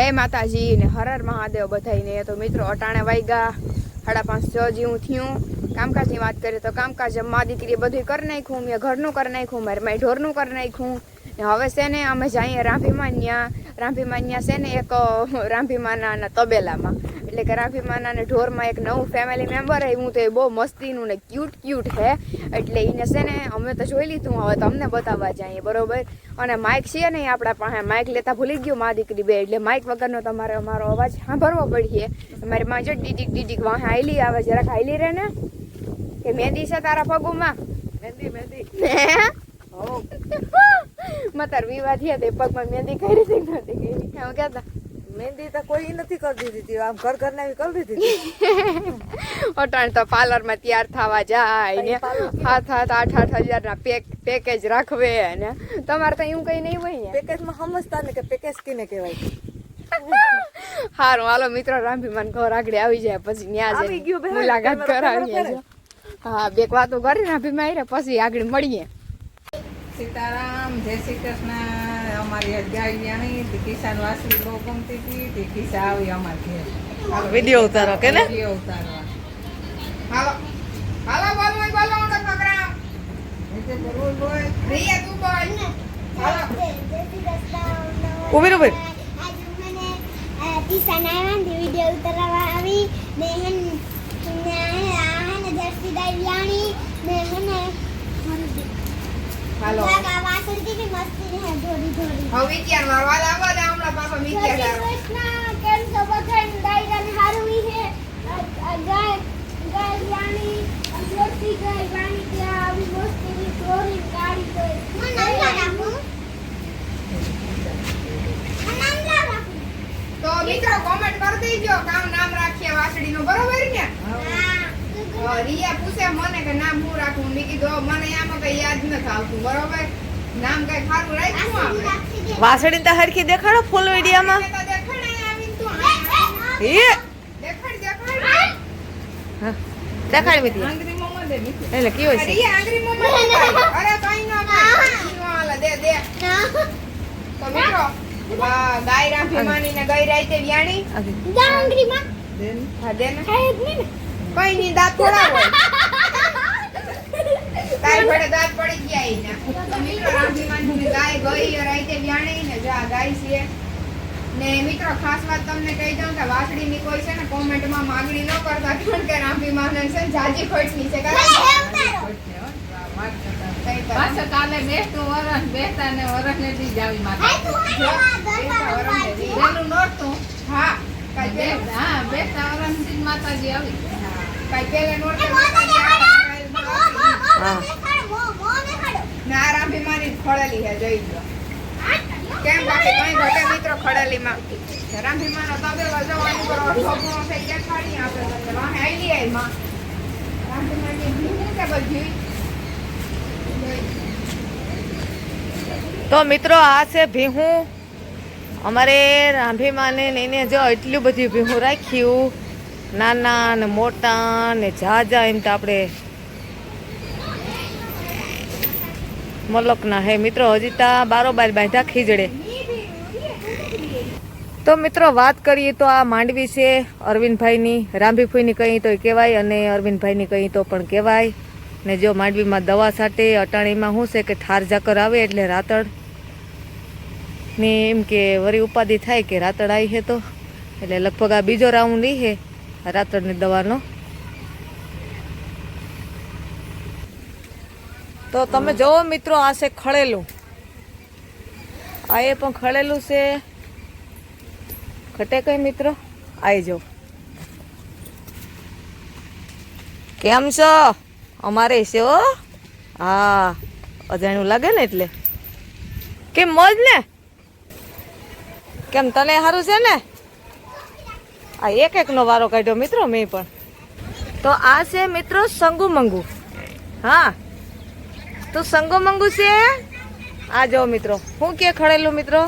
જય માતાજી ને હરર મહાદેવ બધાઈને તો મિત્રો, અટાણે વાગ્યા સાડા પાંચ છ જેવું થયું. કામકાજની વાત કરીએ તો કામકાજ મા દીકરી બધું કરી નાખ્યું. મેં ઘરનું કરી નાખ્યું, મારે મારી ઢોરનું કરી નાખ્યું. ને હવે છે ને અમે જઈએ રાંભીમાન્યા. રાંભીમાન્યા છે ને એક રાંભીમાના તબેલામાં. એટલે કે રાંભીમાના અને ઢોરમાં એક નવું ફેમિલી મેમ્બર આવ્યું. તો એ બહુ મસ્તીનું ને ક્યુટ ક્યુટ હે એટલે એને છે ને અમે તો જોઈ લીધું હવે તમને બતાવવા જઈએ બરોબર? અને માઇક છે ને આપણા પાસે માઇક લેતા ભૂલી ગયો મા દીકરી બે એટલે માઇક વગરનો તમારે અમારો અવાજ સાંભળવો પડીએ. મારી માં જો ડીડીક ડીડીક વાહ હાઈલી આવે જરાક હાઈલી રહે ને. કે મહેંદી છે તારા પગુમાં? મહેંદી મહેંદી. હે? મતાર વિવાદ થયા તે પગમાં મહેંદી કરી હતી. નથી કરી એમ કહેતા મહેંદી તો કોઈ નથી કરી દીધી. આમ ઘર ઘર ને કરી દીધી અટાણ તો પાર્લરમાં તૈયાર થવા જાય ને. હાથ હાથ આઠ આઠ હજારના પેક પેકેજ રાખવે ને. તમારે તો એવું કઈ નહીં હોય પેકેજ પેકેજમાં સમજતા ને કે પેકેજ કીને કહેવાય? હારું હાલો મિત્રો રામભીમાન ઘર આગળ આવી જાય પછી ન્યા આવી જઈને ગયું બેન. મુલાકાત કરાવીએ. હા બે વાતો કરી રામભીમાં માં પછી આગળ મળીએ. સીતારામ જય શ્રી કૃષ્ણ. અમારી અધ્યાય ગાય તે કિસાન વાસળી બહુ ગમતી હતી તે કિસ્સા આવી અમારે ઘેર. વીડિયો ઉતારો કે ને? વીડિયો ઉતારવા. હાલો. હાલો બોલ બોલ બોલ ઓનો પ્રોગ્રામ એટલે તો બોલ હોય. રિયા તું બોલ. હાલો. ઊભી બેન. કિસાન આવ્યા ને વીડિયો ઉતારવા આવી ને હેન ને જર્સી ગાય વ્યાણી ને હેને હાલો. લાગા વાસણ હવે વિચાર મારવા લાવવા ને હમણાં પાપા મીઠ્યા કૃષ્ણ કેમ છો બધાને ડાયરાને હારું હે ગાય ગાય વ્યાણી આ ગાય વાણી ત્યાં આવી મસ્તી ધોરી કાઢી તો મને નામ રાખું. રાખું. તો મિત્રો કોમેન્ટ કરી દેજો કામ નામ રાખીએ વાસળીનું બરોબર ને? હા. રિયા પૂછે મને કે નામ હું રાખવું મેં કીધું મને આમાં કઈ યાદ નથી આવતું. બરોબર? નામ કઈ ખારું રાખ્યું વાસળી તો હરખી દેખાડો ફૂલ વિડીયોમાં. એ દેખાડ દેખાડ હા, દેખાડ મીધી આંગળી મોમાં દે મીઠું. એટલે કયો છે? મોમાં અરે કઈ ન. દે દે. તો મિત્રો ગાય ગઈ રાતે વ્યાણી. દે ને. હા દે ખાય જ નહીં કઈ ની દાંત થોડા તારી ઘરે દાંત પડી ગયા એના મિત્રો રામજીમાની ગાય ગઈ રાતે વ્યાણી ને જો આ ગાય છે. ને મિત્રો ખાસ વાત તમને કહી દઉં કે વાસળીની કોઈ છે ને કોમેન્ટમાં માગણી ન કરતા કારણ કે રામભીમાને છે ને જાજી ખોટની છે. કારણ કાલે બેસતું વરસ બેસતા ને વરસ ને દી જાવી માતા. પેલું નોરતું? હા હા બેસતા વરસ માતાજી આવી. કઈ પેલે નોટ હા. જોઈ લો. કેમ બાકી કઈ ઘટે મિત્રો ખડેલીમાં રામભીમાનો તબેલો જવાનું કરો ઠોકણો થઈ ગયા ખાડી આપણે તમને વાહે આઈલી આઈ માં રામભીમાની ભીનું કે બધી? તો મિત્રો આ છે ભીહું. અમારે રાંભીમાને લઈને જો એટલું બધું ભીહું રાખ્યું. નાના ને મોટા ને જા એમ તો આપણે મલકના હે. મિત્રો, હજી તા બારોબાર બાંધા ખીજડે. તો મિત્રો, વાત કરીએ તો આ માંડવી છે, અરવિંદભાઈની રાંભીફુઈની કહી તો કહેવાય અને અરવિંદભાઈની કહી તો પણ કહેવાય. ને જો માંડવીમાં દવા સાટે અટાણીમાં શું છે કે ઠાર ઝાકર આવે એટલે રાતડ ને એમ કે વરી ઉપાધિ થાય કે રાતડ આવી છે તો. એટલે લગભગ આ બીજો રાઉન્ડ એ છે રાતળની દવાનો. તો તમે જુઓ મિત્રો, આ છે ખળેલું. આ એ પણ ખળેલું છે. ખટે કઈ મિત્રો? આવી જાઓ. કેમ છો? અમારે છે હો. હા, અજાણ્યું લાગે ને એટલે. કેમ મોજ ને? કેમ તને સારું છે ને? આ એક એક નો વારો કાઢ્યો મિત્રો મેં પણ. તો આ છે મિત્રો સંગુ મંગુ હા. તો સંગો મંગુ છે? આ જો મિત્રો, હું કે ખડેલું મિત્રો?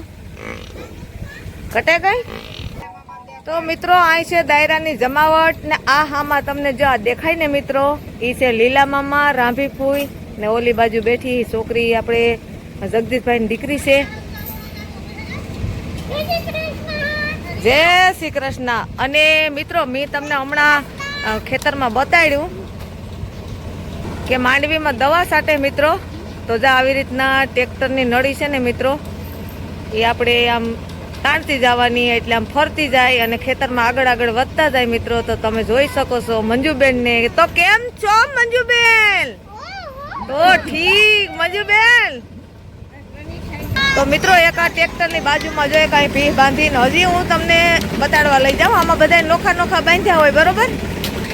કટે ગઈ? તો મિત્રો અહીં છે દાયરાની જમાવટ ને આ હામાં તમને જો દેખાય ને મિત્રો એ છે લીલા મામા, રાંભી ફૂઈ ને ઓલી બાજુ બેઠી છોકરી આપણે જગદીશભાઈની દીકરી છે. જય શ્રી કૃષ્ણ. અને મિત્રો, મેં તમને હમણાં ખેતરમાં બતાડ્યું કે માંડવીમાં દવા સાટે મિત્રો, તો જે આવી રીતના ટ્રેક્ટરની નળી છે ને મિત્રો, એ આપણે આમ તાણતી જવાની, એટલે આમ ફરતી જાય અને ખેતરમાં આગળ આગળ વધતા જાય મિત્રો, તો તમે જોઈ શકો છો મંજુબેન ને તો કેમ છો મંજુબેન? તો ઠીક, મંજુબેન? તો મિત્રો, એક આ ટ્રેક્ટરની બાજુમાં જો એક ભી બાંધીને, હજી હું તમને બતાડવા લઈ જાઉં. આમાં બધા નોખા નોખા બાંધ્યા હોય, બરોબર?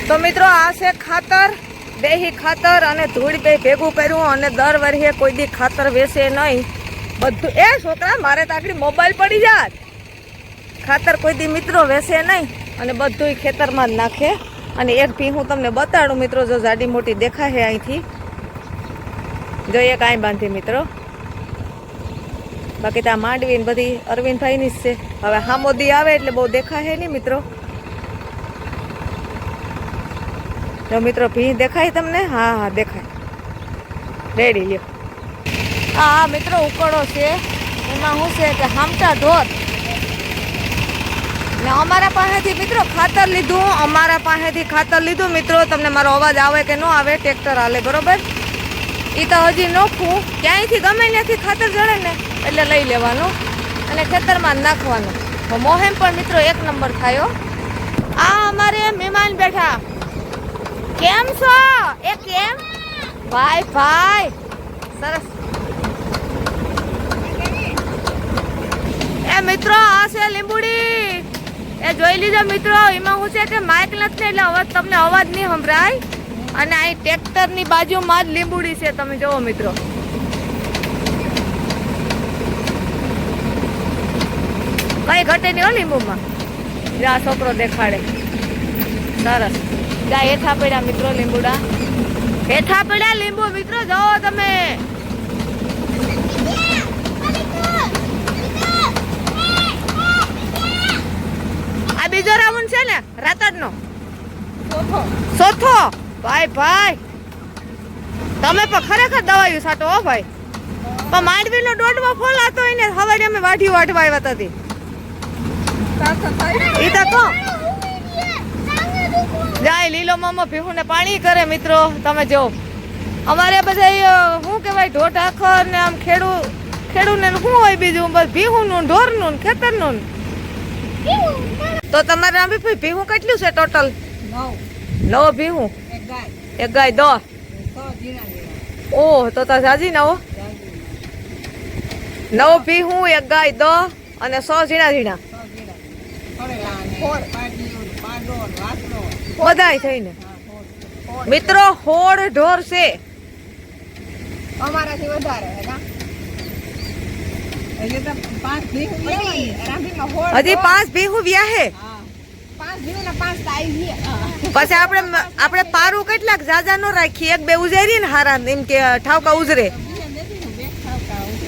તો મિત્રો, આ છે ખાતર. દેહી ખાતર અને ધૂળ બે ભેગું કર્યું અને દર વર્ષે કોઈ દી ખાતર વેસે નહીં. બધું એ છોકરા, મારે તો આખરી મોબાઈલ પડી જાત ખાતર કોઈ દી મિત્રો વેસે નહીં અને બધું ખેતરમાં જ નાખે. અને એક ભી હું તમને બતાડું મિત્રો, જો જાડી મોટી દેખાય અહીંથી. જોઈએ કાંઈ બાંધી મિત્રો. બાકી ત્યાં માંડવી બધી અરવિંદભાઈની જ છે. હવે હામોદી આવે એટલે બહુ દેખાશે નહીં મિત્રો. જો મિત્રો ભી દેખાય તમને? હા હા, દેખાય. રેડી, લ્યો. હા હા, મિત્રો, ઉકળો છે. એમાં શું છે કે હામટા ઢોર. ને અમારા પાસેથી મિત્રો ખાતર લીધું, અમારા પાસેથી ખાતર લીધું. મિત્રો, તમને મારો અવાજ આવે કે ન આવે, ટ્રેક્ટર હાલે, બરોબર? એ તો હજી નોખું. ક્યાંયથી ગમે ત્યાંથી ખાતર જડે ને, એટલે લઈ લેવાનું અને ખેતરમાં નાખવાનું. મોહેમ પણ મિત્રો એક નંબર થયો આ અમારે મહેમાન બેઠા. કેમ છો? એ કેમ? ભાઈ ભાઈ. સરસ. એ મિત્રો, આ છે લીંબુડી. એ જોઈ લીધો મિત્રો, એમાં શું છે કે માઇક નથી, એટલે અવાજ તમને અવાજ નહીં સંભળાય. અને અહીં ટ્રેક્ટરની બાજુમાં જ લીંબુડી છે, તમે જોવો મિત્રો. કઈ ઘટે નહીં હો લીંબુમાં. જ્યાં છોકરો દેખાડે. સરસ. જા હેઠા પડ્યા મિત્રો લીંબુડા. હેઠા પડ્યા લીંબુ મિત્રો જાઓ તમે. આ બીજો રાઉન્ડ છે ને રાતડ નો ચોથો? ભાઈ ભાઈ. તમે પણ ખરેખર દવાયું સાટો હો ભાઈ. પણ માંડવીનો દોડવો ફોલાતો હોય ને હવારે અમે વાઢી વાઢવા આવ્યા હતા એ તો જાય લીલો મામો ભીહુને પાણી કરે મિત્રો. તમે જો, અમારે બધા શું કહેવાય ઢોર ઢાખર ને આમ ખેડૂ, ખેડૂને શું હોય બીજું બસ ભીહુનું, ઢોરનું ખેતરનું. તો તમારે આમ બી ભીહું કેટલું છે ટોટલ? નવ ભીહું? એક ગાય એક દો. છ ઓહ તો તો સાજી નવો નવ ભીહું, એક ગાય દો અને સો ઝીણા ઝીણા. બધાય થઈને. મિત્રો હોડ ઢોર છે. અમારાથી વધારે હજી પાંચ ભીહું વ્યાહે હા. પાંચ પાંચ પછી આપણે આપણે પારું કેટલાક ઝાઝા નો રાખીએ એક બે ઉજેરી ને હારા એમ કે ઠાવકા ઉજરે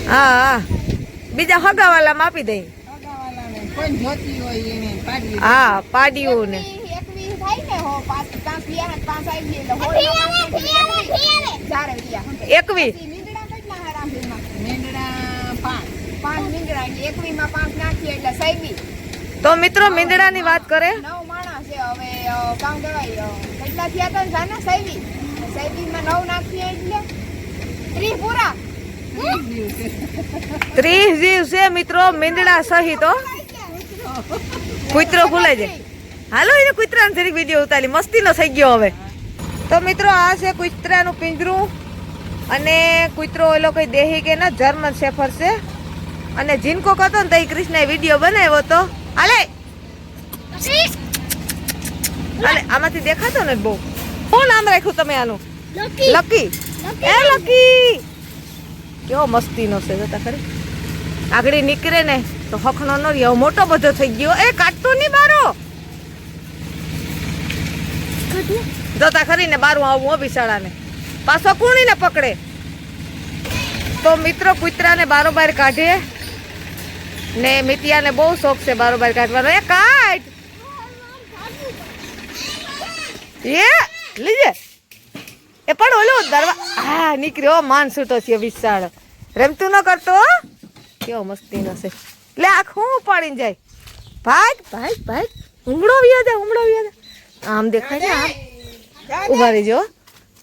હા હા. બીજા હગાવાલામાં માપી દઈ અગાવાલાને કોઈ જોતી હોય એને પાડી હા પાડ્યું ને. એકવી- ને ને? મેંદડા સૈવી તો મિત્રો મીંદડાની વાત કરે? નવ માણસ છે હવે કામ કહેવાય કેટલા થયા તો ને જાને સૈવી માં નવ નાખીએ એટલે? ત્રીસ પૂરા. ત્રીસ જીવ છે મિત્રો મીંદડા સહિત હો. કૂતરો ફૂલાઈ જાય. હાલો એને કૂતરાને જરીક વીડિયો ઉતારી. મસ્તીનો થઈ ગયો હવે. તો મિત્રો આ છે કૂતરાનું પિંજરું. અને કૂતરો એલો કઈ દેહી કે ના જર્મન શેફર છે. અને જીનકો હતો ને તઈ કૃષ્ણએ વીડિયો બનાવ્યો તો હાલે! હાલે આમાંથી દેખાતો ને બહુ? શું નામ રાખ્યું તમે આનું? લકી. એ લકી! કેવો મસ્તીનો છે જોતા ખરી. આગળ નીકળે ને તો હખનો ન રહ્યો મોટો બધો થઈ ગયો. એ કાઢતો નહીં બારો. જોતા ખરી ને બારું આવું બિસાડાને પાછો કુણીને પકડે. તો મિત્રો કૂતરાને બારોબાર કાઢે ને મિતિયાને બહુ શોખ છે બારોબાર કાઢવાનો. એ કાઢ. એ લીજે. એ પણ ઓલો દરવા હા નીકળ્યો માન છૂટો છે વિશાળ. રમતું ન કરતો? કેવો મસ્તીનો છે. લે આખું ઉપાડીને જાય. ભાગ ભાગ ભાગ. ઉમડો વ્યા દે ઉમડો વ્યા દે આમ દેખાય ને આમ. ઊભા રહીજો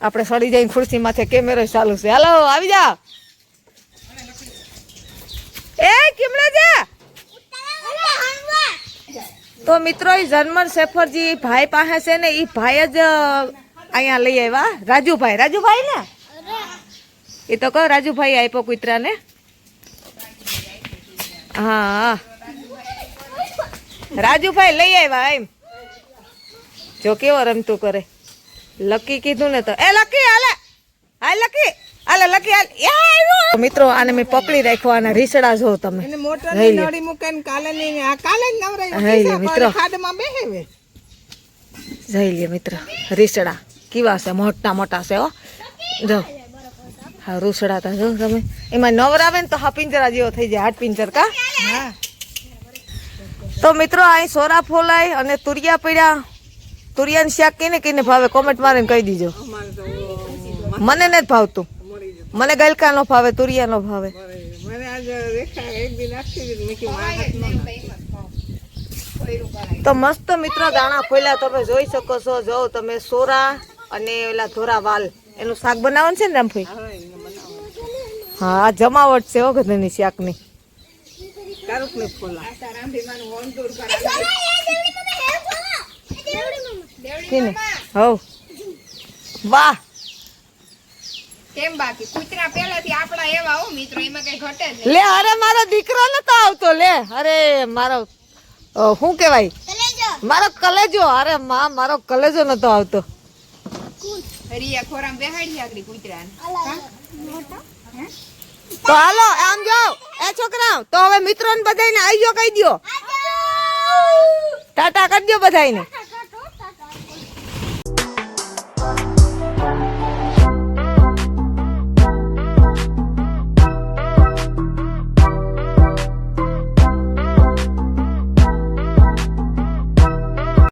આપણે સડી જઈને ખુરશી માથે કેમેરો ચાલુ છે. હાલો આવી જા એ કેમડા જા તો મિત્રો એ જર્મન શેફરજી ભાઈ પાસે છે ને એ ભાઈ જ અહીંયા લઈ આવ્યા. રાજુભાઈ રાજુભાઈ ને? એ તો કહો રાજુભાઈ આપ્યો કૂતરાને. હા રાજુભાઈ લઈ આવ્યા એમ. જો કેવો રમતું કરે. લકી કીધું ને તો એ લકી હાલે. હાલ લકી હાલે લકી હાલ. એ આવ્યો. મિત્રો આને મેં પકડી રાખ્યો આના રીસડા જો તમે. એને મોટર નળી મૂકીને કાલે ની આ કાલે જ નવરાય મિત્રો. ખાડમાં બેહેવે. જઈ લે મિત્ર. રીસડા. કેવા છે? મોટા મોટા છે હો. જો. હા રૂસડા તા જો તમે. એમાં નવરાવે ને તો હા પિંજરા જેવો થઈ જાય હાટ પિંજર કા? હા. તો મિત્રો અહીં સોરા ફોલાય અને તુરિયા પીડ્યા તુરિયાનું શાક કઈને કઈને ભાવે. કોમેન્ટ મારીને કહી દીજો. મને નથી ભાવતું. મને ગલકા નો ભાવે તુરિયા નો ભાવે. તો મસ્ત મિત્રો દાણા ફોલ્યા. તમે જોઈ શકો છો જો તમે સોરા અને ઓલા ધોરા વાલ એનું શાક બનાવવાનું છે ને રામભાઈ. હા આ જમાવટ છે હો ગધની શાકની. હવ વાહ. કેમ બાકી? કૂતરા પહેલાથી આપણા એવા હો મિત્રો એમાં કઈ ઘટે જ લે અરે મારો દીકરો નતો આવતો લે. અરે મારો શું કહેવાય? મારો કલેજો. અરે માં મારો કલેજો નતો આવતો. રિયા ખોરામ બેહાડી આગળ કૂતરાને. તો હાલો આમ જાઓ. એ છોકરાઓ તો હવે મિત્રો ને બધાને આવી ગયો કહી દો ટાટા કરી દો બધાને